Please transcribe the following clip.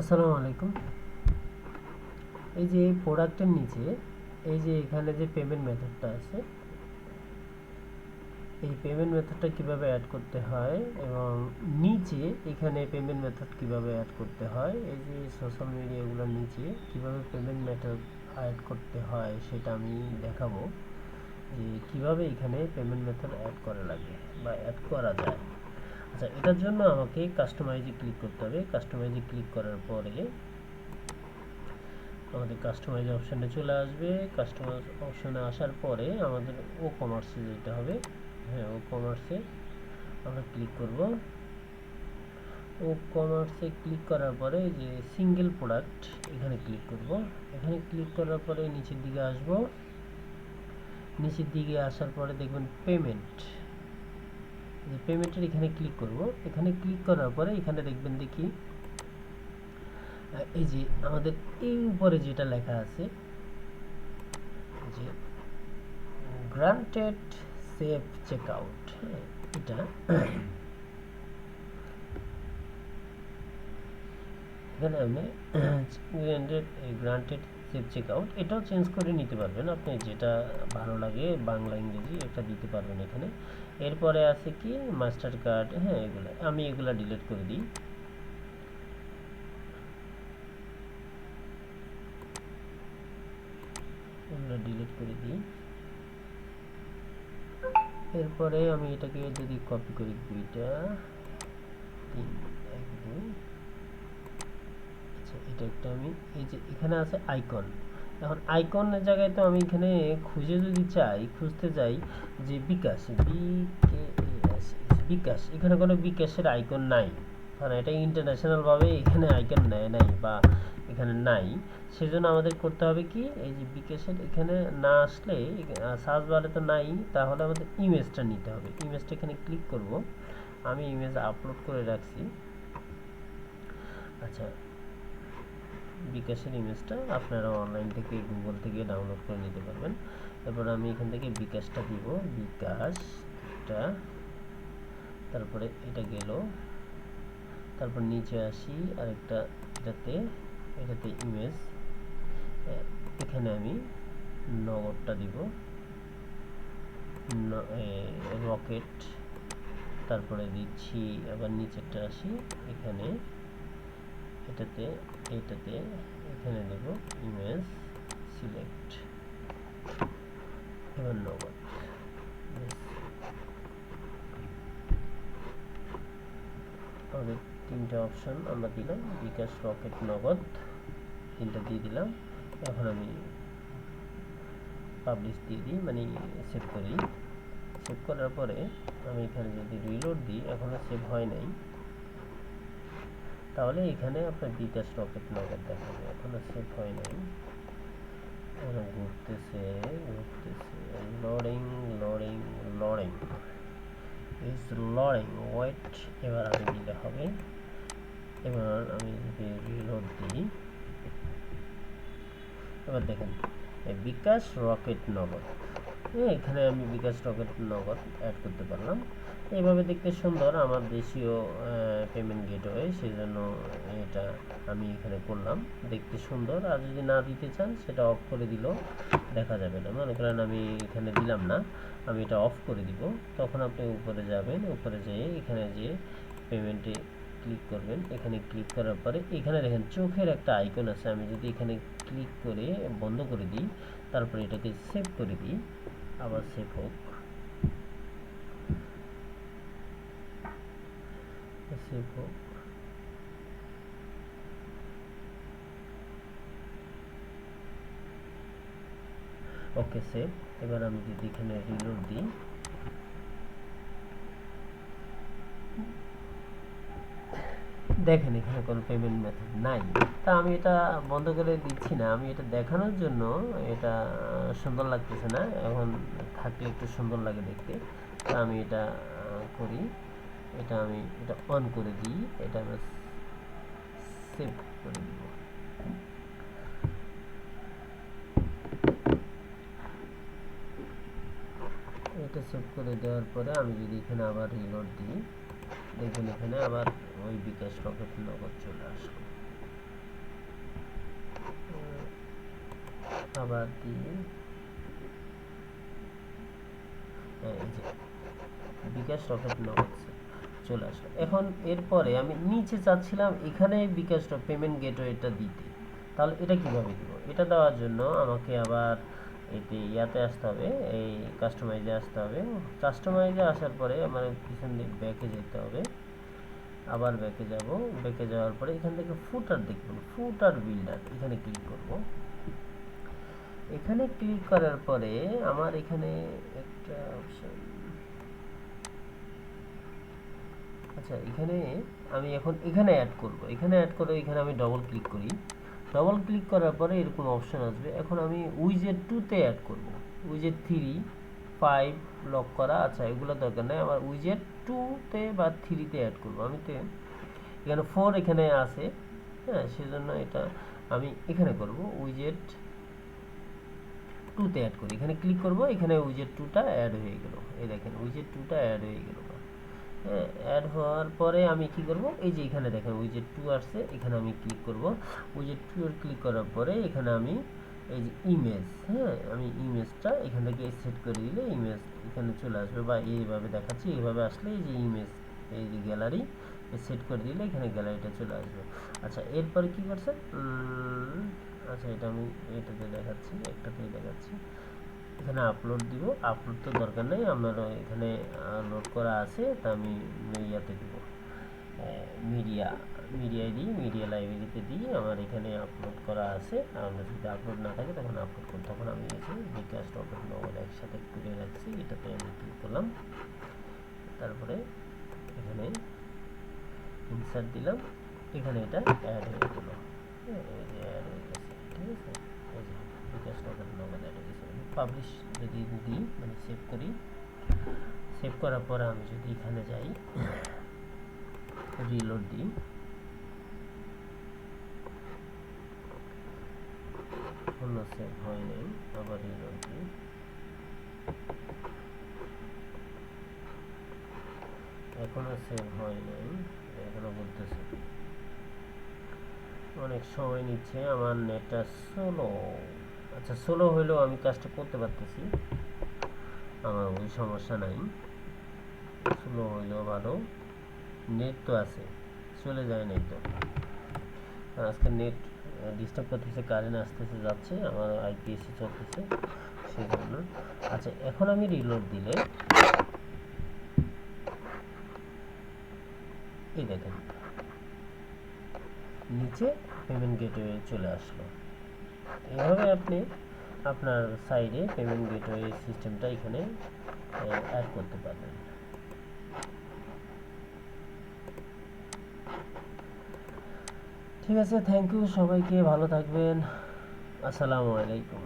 আসসালামু আলাইকুম। এই যে প্রোডাক্টের নিচে, এই যে এখানে যে পেমেন্ট মেথডটা আছে, এই পেমেন্ট মেথডটা কীভাবে অ্যাড করতে হয় এবং নিচে এখানে পেমেন্ট মেথড কীভাবে অ্যাড করতে হয়, এই যে সোশ্যাল মিডিয়াগুলোর নিচে কীভাবে পেমেন্ট মেথড অ্যাড করতে হয় সেটা আমি দেখাবো। যে কীভাবে এখানে পেমেন্ট মেথড অ্যাড করা লাগে বা অ্যাড করা যায়। আচ্ছা এটার জন্য আমাকে কাস্টমাইজে ক্লিক করতে হবে। কাস্টমাইজে ক্লিক করার পরে আমাদের কাস্টমাইজ অপশানে চলে আসবে। কাস্টমাইজ অপশানে আসার পরে আমাদের ও কমার্সে যেতে হবে। হ্যাঁ ও কমার্সে আমরা ক্লিক করব। ও কমার্সে ক্লিক করার পরে যে সিঙ্গেল প্রোডাক্ট এখানে ক্লিক করব। এখানে ক্লিক করার পরে নিচের দিকে আসব। নিচের দিকে আসার পরে দেখবেন পেমেন্ট পেমেন্টের এখানে ক্লিক করব। এখানে ক্লিক করার পরে এখানে দেখবেন দেখি এই যে আমাদের এই উপরে যেটা লেখা আছে, যে গ্রান্টেড সেফ চেক আউট এটা এখানে granted granted safe check out এটাও চেঞ্জ করে নিতে পারবেন। আপনি যেটা ভালো লাগে বাংলা, ইংরেজি, এটা দিতে পারবেন এখানে। এরপরে আছে কি? মাস্টার কার্ড হ্যাঁ এগুলো। আমি এগুলা ডিলিট করে দিই। ডিলিট করে দিই। এরপরে আমি এটাকে যদি কপি করি দুইটা, তিন, এক, দুই। আচ্ছা এটা একটা আমি, এই যে এখানে আছে আইকন এখন আইকনের জায়গায় তো আমি এখানে খুঁজে যদি চাই, খুঁজতে যাই যে বিকাশ, বিকেএস, বিকাশ, এখানে কোনো বিকাশের আইকন নাই। কারণ এটা ইন্টারন্যাশনালভাবে এখানে আইকন নেয় নাই বা এখানে নাই। সেজন্য আমাদের করতে হবে কি, এই যে বিকাশের এখানে না আসলে সার্চ বারে তো নাই, তাহলে আমাদের ইমেজটা নিতে হবে। ইমেজটা এখানে ক্লিক করব। আমি ইমেজ আপলোড করে রাখছি। আচ্ছা বিকাশের ইমেজটা আপনারা অনলাইন থেকে গুগল থেকে ডাউনলোড করে নিতে পারবেন। এরপর আমি এখান থেকে বিকাশটা দিব। বিকাশটা, তারপরে এটা গেল। তারপর নিচে আসি আরেকটা, এটাতে এটাতে ইমেজ এখানে আমি নগদটা দিব। রকেট তারপরে দিচ্ছি, আবার নিচেরটা আসি। এখানে, এটাতে এটাতে এখানে দেব ইমেজ সিলেক্ট নগদ আমাদের তিনটা অপশন আমরা দিলাম, বিকাশ রকেট নগদ তিনটা দিয়ে দিলাম। এখন আমি পাবলিশ দিয়ে দিই মানে সেভ করি। সেভ করার পরে আমি এখানে যদি রিলোড দিই এখনও সেভ হয় নাই। তাহলে এখানে আপনার বিকাশ রকেট নগদ দেখাবে। এখনও সেভ হয় নাই। ঘুরতেছে ঘুরতেছে। Loading loading loading is loading wait এবার আমি দিলে হবে। এবার আমি যদি রিলোড দিই, এবার দেখেন বিকাশ রকেট নগদ। এখানে আমি বিকাশ রকেট নগদ অ্যাড করতে পারলাম। এইভাবে দেখতে সুন্দর আমার দেশীয় পেমেন্ট গেটওয়ে সেই জন্য এটা আমি এখানে করলাম। দেখতে সুন্দর, আর যদি না দিতে চান, সেটা অফ করে দিলেও দেখা যাবে না। মনে করেন আমি এখানে দিলাম না, আমি এটা অফ করে দিব। তখন আপনি উপরে যাবেন, উপরে যেয়ে এখানে যে পেমেন্টে ক্লিক করবেন। এখানে ক্লিক করার পরে এখানে দেখেন চোখের একটা আইকন আছে। আমি যদি এখানে ক্লিক করে বন্ধ করে দিই, তারপরে এটাকে সেভ করে দিই, আবার সেভ হোক। হোক ওকে সেভ এবার আমি যদি এখানে রিলোড দিই দেখেন এখানে কোনো পেমেন্ট মেথড নাই তা আমি এটা বন্ধ করে দিচ্ছি না। আমি এটা দেখানোর জন্য এটা সুন্দর লাগতেছে না। এখন থাকলে একটু সুন্দর লাগে দেখতে। তা আমি এটা করি। এটা আমি, এটা অন করে দিই, এটা আমরা সেভ করে দিব। এটা সেভ করে দেওয়ার পরে আমি যদি এখানে আবার রিলোড দিই দেখুন এখানে আবার ওই বিকাশ রকেট নগর চলে আসবে আবার দিয়ে হ্যাঁ, বিকাশ রকেট নগদ চলে আসলো এখন এরপরে আমি নিচে চাচ্ছিলাম এখানে বিকাশ পেমেন্ট গেটওয়েটা দিতে। তাহলে এটা কীভাবে দিব? এটা দেওয়ার জন্য আমাকে আবার এতে ইয়াতে আসতে হবে, এই কাস্টমাইজে আসতে হবে। কাস্টমাইজে আসার পরে আমার পিছন দিক ব্যাকে যেতে হবে। আবার ব্যাকে যাব। ব্যাকে যাওয়ার পরে এখান থেকে ফুটার দেখবেন ফুটার বিল্ডার এখানে ক্লিক করব। এখানে ক্লিক করার পরে আমার এখানে একটা অপশন আচ্ছা এখানে আমি এখন এখানে অ্যাড করব। এখানে অ্যাড করে এখানে আমি ডবল ক্লিক করি। ডবল ক্লিক করার পরে এরকম অপশন আসবে। এখন আমি উইজেট টুতে অ্যাড করব। উইজেট থ্রি ফাইভ লক করা আচ্ছা এগুলো দরকার নেই। আমার উইজেট টুতে বা থ্রিতে অ্যাড করব। আমি তো এখানে ফোর এখানে আছে। হ্যাঁ সেজন্য এটা আমি এখানে করব। উইজেট টুতে অ্যাড করি। এখানে ক্লিক করব। এখানে উইজেট টুটা অ্যাড হয়ে গেল। এই দেখেন উইজেট টুটা অ্যাড হয়ে গেল। অ্যাড হওয়ার পরে আমি কি করব? এই যে এখানে দেখেন উইজেট টু আসছে, এখানে আমি ক্লিক করব। উইজেট টু এর ক্লিক করার পরে এখানে আমি এই যে ইমেজ হ্যাঁ আমি ইমেজটা এখান থেকে সেট করে দিলে ইমেজ এখানে চলে আসবে বা এইভাবে দেখাচ্ছি, এইভাবে আসলে এই যে ইমেজ এই যে গ্যালারি সেট করে দিলে এখানে গ্যালারিটা চলে আসবে। আচ্ছা এরপরে কি করছে আচ্ছা এটা আমি এটাতে দেখাচ্ছি, একটাতেই দেখাচ্ছি। এখানে আপলোড দিব। আপলোড তো দরকার নেই আমার এখানে লোড করা আছে তা আমি ইয়াতে দিব। মিডিয়া মিডিয়ায় দিই মিডিয়া লাইব্রেরিতে দিই আমার এখানে আপলোড করা আছে। আমরা যদি আপলোড না থাকে তখন আপলোড করি তখন আমি এসে বিকাশ টপের নগদ একসাথে করে রাখছি এটাতে আমি ক্লিক করলাম। তারপরে এখানে ইনসার্ট দিলাম। এখানে এটা অ্যাড হয়ে গেল। হ্যাঁ, ঠিক আছে? বিকাশ টপের নগদ অ্যাড হয়ে পাবলিশ যদি দিই মানে সেভ করি সেভ করার পরে আমি যদি এখানে যাই রিলোড দিই। এখনও সেভ হয় নাই, আবার রিলোড দিই। এখনও সেভ হয় নাই, এখনও বলতেছে। অনেক সময় নিচ্ছে, আমার নেটটা স্লো আচ্ছা স্লো হইলেও আমি কাজটা করতে পারতেছি। আমার ওই সমস্যা নাই। স্লো হইলেও ভালো। নেট তো আছে। চলে যায় নাই তো। আজকে নেট ডিস্টার্ব করতেছে কারেন্ট আসতেছে, যাচ্ছে। আমার আইপিএসি চলতেছে। সেই জন্য আচ্ছা এখন আমি রিলোড দিলে। এই দেখেন। নিচে পেমেন্ট গেটওয়ে চলে আসলো। এভাবে আপনি আপনার সাইডে পেমেন্ট গেটওয়ে সিস্টেমটা এখানে অ্যাড করতে পারবেন। ঠিক আছে থ্যাংক ইউ সবাইকে, ভালো থাকবেন। আসসালামু আলাইকুম।